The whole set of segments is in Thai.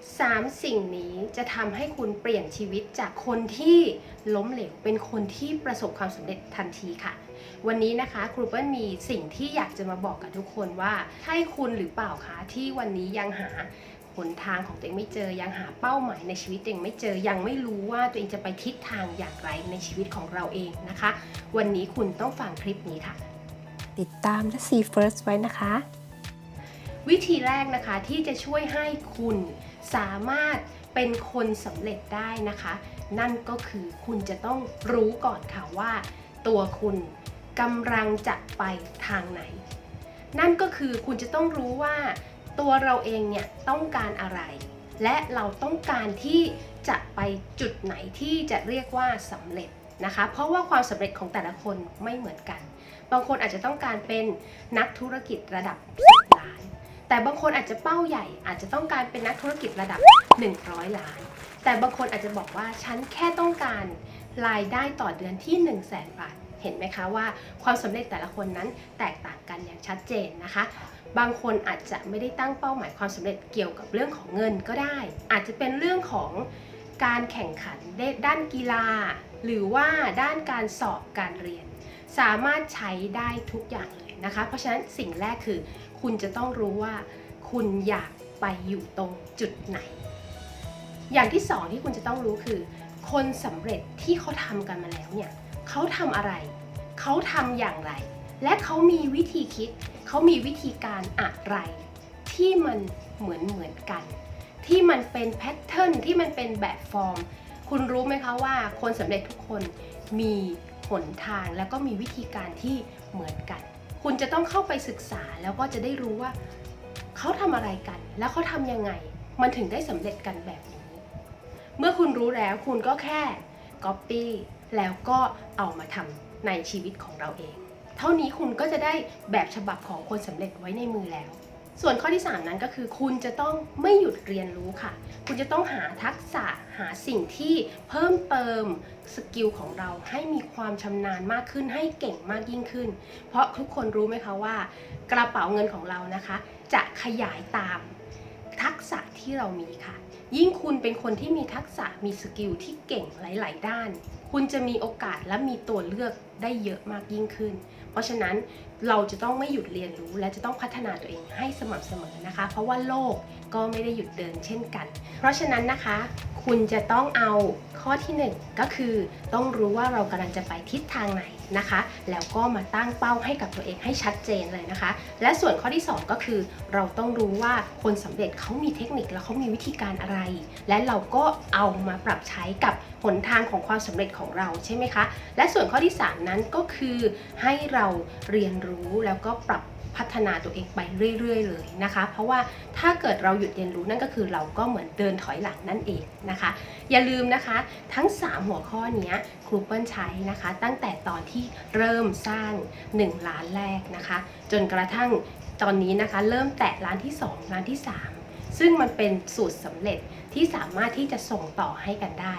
3สิ่งนี้จะทำให้คุณเปลี่ยนชีวิตจากคนที่ล้มเหลวเป็นคนที่ประสบความสำเร็จทันทีค่ะ วันนี้นะคะครูเปิ้ลมีสิ่งที่อยากจะมาบอกกับทุกคนว่าใช่คุณหรือเปล่าคะที่วันนี้ยังหาหนทางของตัวเองไม่เจอยังหาเป้าหมายในชีวิตตัวเองไม่เจอยังไม่รู้ว่าตัวเองจะไปทิศทางอย่างไรในชีวิตของเราเองนะคะ วันนี้คุณต้องฟังคลิปนี้ค่ะ ติดตามและ See First ไว้นะคะ วิธีแรกนะคะที่จะช่วยให้คุณสามารถเป็นคนสำเร็จได้นะคะ นั่นก็คือคุณจะต้องรู้ก่อนค่ะว่า ตัวคุณกำลังจะไปทางไหน นั่นก็คือคุณจะต้องรู้ว่า ตัวเราเองเนี่ยต้องการอะไร และเราต้องการที่จะไปจุดไหนที่จะเรียกว่าสำเร็จนะคะ เพราะว่าความสำเร็จของแต่ละคนไม่เหมือนกัน บางคนอาจจะต้องการเป็นนักธุรกิจระดับ10ล้าน แต่บางคนอาจจะเป้าใหญ่อาจจะต้องการเป็นนักธุรกิจระดับ 100 ล้าน แต่บางคนอาจจะบอกว่าฉันแค่ต้องการรายได้ต่อเดือนที่ 1 0 0 0 0แบาทเห็นไหมคะว่าความสำเร็จแต่ละคนนั้นแตกต่างกันอย่างชัดเจนนะคะ บางคนอาจจะไม่ได้ตั้งเป้าหมายความสำเร็จเกี่ยวกับเรื่องของเงินก็ได้ อาจจะเป็นเรื่องของการแข่งขันด้านกีฬา หรือว่าด้านการสอบการเรียน สามารถใช้ได้ทุกอย่างเลยนะคะ เพราะฉะนั้นสิ่งแรกคือ คุณจะต้องรู้ว่าคุณอยากไปอยู่ตรงจุดไหน อย่างที่สองที่คุณจะต้องรู้คือ คนสำเร็จที่เขาทำกันมาแล้วเนี่ยเขาทำอะไร เขาทำอย่างไร และเขามีวิธีคิด เขามีวิธีการอะไร ที่มันเหมือนเหมือนกัน ที่มันเป็นแพทเทิร์นที่มันเป็นแบบฟอร์ม คุณรู้ไหมคะว่าคนสำเร็จทุกคนมี นทางแล้วก็มีวิธีการที่เหมือนกัน คุณจะต้องเข้าไปศึกษาแล้วก็จะได้รู้ว่าเขาทำอะไรกัน แล้วเขาทำยังไง มันถึงได้สำเร็จกันแบบนี้ เมื่อคุณรู้แล้วคุณก็แค่ Copy แล้วก็เอามาทำในชีวิตของเราเอง เท่านี้คุณก็จะได้แบบฉบับของคนสำเร็จไว้ในมือแล้ว ส่วนข้อที่ 3 นั้นก็คือ คุณจะต้องไม่หยุดเรียนรู้ค่ะ คุณจะต้องหาทักษะหาสิ่งที่เพิ่มเติมสกิลของเราให้มีความชำนาญมากขึ้นให้เก่งมากยิ่งขึ้น เพราะทุกคนรู้ไหมคะว่า กระเป๋าเงินของเรานะคะ จะขยายตามทักษะที่เรามีค่ะ ยิ่งคุณเป็นคนที่มีทักษะมีสกิลที่เก่งหลาย ๆ ด้าน คุณจะมีโอกาสและมีตัวเลือกได้เยอะมากยิ่งขึ้น เพราะฉะนั้นเราจะต้องไม่หยุดเรียนรู้ และจะต้องพัฒนาตัวเองให้สม่ำเสมอนะคะ เพราะว่าโลกก็ไม่ได้หยุดเดินเช่นกัน เพราะฉะนั้นนะคะ คุณจะต้องเอาข้อที่หนึ่งก็คือต้องรู้ว่าเรากำลังจะไปทิศทางไหนนะคะ แล้วก็มาตั้งเป้าให้กับตัวเองให้ชัดเจนเลยนะคะ และส่วนข้อที่ 2 ก็คือ เราต้องรู้ว่าคนสำเร็จเขามีเทคนิคแล้วเขามีวิธีการอะไรและเราก็เอามาปรับใช้กับหนทางของความสำเร็จของเราใช่ไหมคะ และส่วนข้อที่ 3 นั้นก็คือให้เราเรียนรู้แล้วก็ปรับพัฒนาตัวเองไปเรื่อย ๆ เลยนะคะ เพราะว่าถ้าเกิดเราหยุดเรียนรู้นั่นก็คือเราก็เหมือนเดินถอยหลังนั่นเองนะคะ อย่าลืมนะคะทั้ง 3 หัวข้อนี้ครูเปิ้ลใช้นะคะ ตั้งแต่ตอนที่เริ่มสร้าง 1 ล้านแรกนะคะ จนกระทั่งตอนนี้นะคะ เริ่มแตะล้านที่ 2 ล้านที่ 3 ซึ่งมันเป็นสูตรสำเร็จที่สามารถที่จะส่งต่อให้กันได้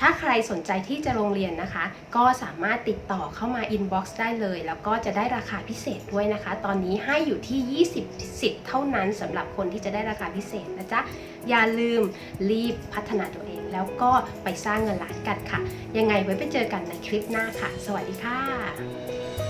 ถ้าใครสนใจที่จะลงเรียนนะคะ ก็สามารถติดต่อเข้ามา inbox ได้เลย แล้วก็จะได้ราคาพิเศษด้วยนะคะ ตอนนี้ให้อยู่ที่ 20สิทธิ์เท่านั้นสำหรับคนที่จะได้ราคาพิเศษนะจ๊ะ อย่าลืมรีบพัฒนาตัวเอง แล้วก็ไปสร้างเงินล้านกันค่ะ ยังไงไว้ไปเจอกันในคลิปหน้าค่ะ สวัสดีค่ะ